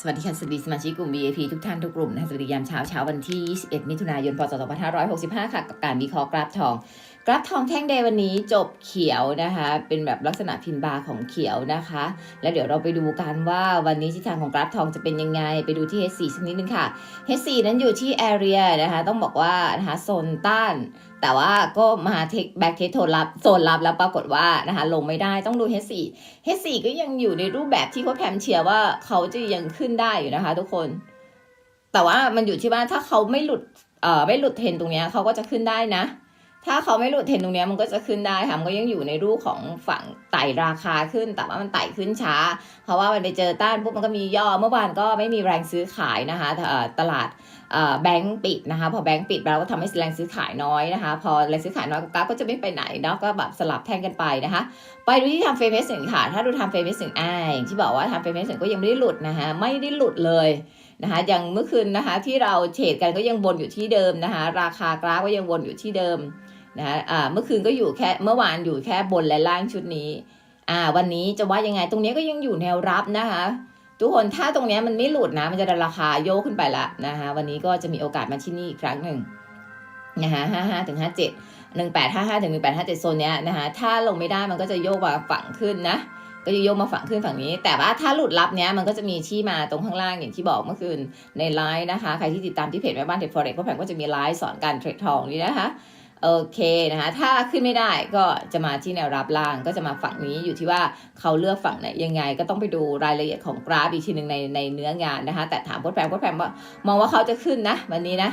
สวัสดีค่ะสวัสดีสมาชิกกลุ่ม VIP ทุกท่านทุกกลุ่มนะคะสวัสดียามเช้าเช้าวันที่ 21 มิถุนายน พศ 2565 ค่ะ กับการวิเคราะห์กราฟทอง กราฟทองแท่งเดย์วันนี้จบเขียวนะคะ เป็นแบบลักษณะพินบาร์ของเขียวนะคะ แล้วเดี๋ยวเราไปดูกันว่าวันนี้ทิศทางของกราฟทองจะเป็นยังไง ไปดูที่ H4 สักนิดนึงค่ะ H4 นั้นอยู่ที่ area นะคะ ต้องบอกว่านะคะโซนต้าน แต่ว่าก็มาเทคแบ็กเทสโซนรับโซนรับแล้วปรากฏว่านะคะลงไม่ได้ต้องดู H4 H4 ก็ยังอยู่ในรูปแบบที่โค้ชแพมเชียร์ว่าเขาจะยังขึ้นได้อยู่นะคะ ทุกคน แต่ว่ามันอยู่ที่ว่าถ้าเขาไม่หลุดเอ่อไม่หลุดเทรนตรงเนี้ยเขาก็จะขึ้นได้นะ ถ้าเขาไม่หลุดเทรนตรงนี้มันก็จะขึ้นได้ค่ะมันก็ยังอยู่ในรูปของฝั่งไต่ราคาขึ้น แต่ว่ามันไต่ขึ้นช้า เพราะว่ามันไปเจอต้านปุ๊บมันก็มีย่อเมื่อวานก็ไม่มีแรงซื้อขายนะคะตลาดแบงก์ปิดนะคะ พอแบงก์ปิดเราก็ทำให้แรงซื้อขายน้อยนะคะ พอแรงซื้อขายน้อยกราฟก็จะไม่ไปไหนเนาะก็แบบสลับแท่งกันไปนะคะ ไปดูที่ทำเฟรมเมสงค่ะ ถ้าดูทำเฟรมเมสงอ่าอย่างที่บอกว่าทำเฟรมเมสงก็ยังไม่ได้หลุดนะคะไม่ได้หลุดเลยนะคะอย่างเมื่อคืนนะคะที่เราเทรดกันก็ยังวนอยู่ที่เดิมนะคะ ราคากราฟก็ยังวนอยู่ที่เดิม นะคะเมื่อคืนก็อยู่แค่เมื่อวานอยู่แค่บนและล่างชุดนี้อ่าวันนี้จะว่ายังไงตรงนี้ก็ยังอยู่แนวรับนะคะ ทุกคนถ้าตรงนี้มันไม่หลุดนะ มันจะดราคาโยกขึ้นไปละนะคะวันนี้ก็จะมีโอกาสมาที่นี่อีกครั้งหนึ่งนะคะห้าห้าถึงห้าเจ็ดหนึ่งแปดห้าห้าถึงหนึ่งแปดห้าเจ็ดโซนเนี้ยนะคะถ้าลงไม่ได้มันก็จะโยกมาฝั่งขึ้นนะก็จะโยกมาฝั่งขึ้นฝั่งนี้ แต่ว่าถ้าหลุดลับเนี้ยมันก็จะมีที่มาตรงข้างล่างอย่างที่บอกเมื่อคืนในไลน์นะคะ ใครที่ติดตามที่เพจแม่บ้านเทรดฟอเร็กเพราะแผงก็จะมีไลฟ์สอนการเทรดทองนี่นะคะ โอเคนะคะถ้าขึ้นไม่ได้ก็จะมาที่แนวรับล่างก็จะมาฝั่งนี้อยู่ที่ว่าเขาเลือกฝั่งไหนยังไง ก็ต้องไปดูรายละเอียดของกราฟอีกทีหนึ่งในในเนื้องานนะคะ แต่ถามโค้ชแพมโค้ชแพมว่ามองว่าเขาจะขึ้นนะ วันนี้นะ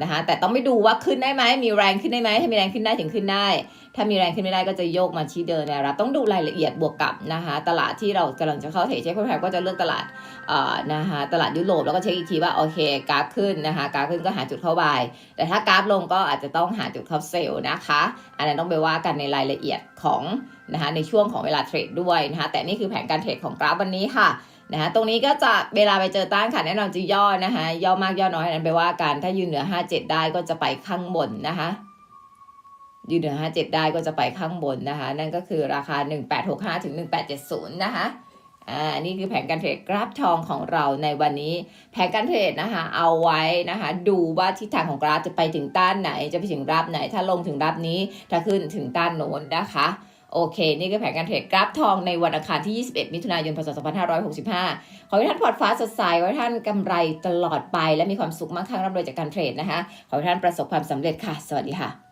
นะคะแต่ต้องไปดูว่าขึ้นได้ไหมมีแรงขึ้นได้ไหมถ้ามีแรงขึ้นได้ถึงขึ้นได้ ถ้ามีแรงขึ้นไม่ได้ก็จะโยกมาที่เดินแนวรับต้องดูรายละเอียดบวกกับนะคะตลาดที่เรากำลังจะเข้าเทรดเช็คโค้ชแพก็จะเลือกตลาดเอ่อนะคะตลาดยุโรปแล้วก็เช็คอีกทีว่าโอเคกราฟขึ้นนะคะกราฟขึ้นก็หาจุดเข้าบายแต่ถ้ากราฟลงก็อาจจะต้องหาจุดเข้าเซลล์นะคะ อันนั้นต้องไปว่ากันในรายละเอียดของนะคะในช่วงของเวลาเทรดด้วยนะคะแต่นี่คือแผนการเทรดของกราฟวันนี้ค่ะ นะคะตรงนี้ก็จะเวลาไปเจอต้านค่ะแน่นอนจะย่อนะคะย่อมากย่อน้อยนั้นไปว่ากันถ้ายืนเหนือ 57 ได้ก็จะไปข้างบนนะคะยืนเหนือ 57 ได้ก็จะไปข้างบนนะคะ นั่นก็คือราคา 1865 ถึง 1870 นะคะอ่านี่คือแผนการเทรดกราฟทองของเราในวันนี้ แผนการเทรดนะคะเอาไว้นะคะ ดูว่าทิศทางของกราฟจะไปถึงต้านไหน จะไปถึงรับไหน ถ้าลงถึงรับนี้ถ้าขึ้นถึงต้านโน้นนะคะ โอเค นี่คือแผนการเทรดกราฟทองในวันอังคารที่ 21 มิถุนายน พศ 2565 ขอให้ท่านพอร์ตฟ้าสดใส ขอให้ท่านกำไรตลอดไป และมีความสุขมั่งคั่งร่ำรวยจากการเทรดนะคะ ขอให้ท่านประสบความสำเร็จค่ะ สวัสดีค่ะ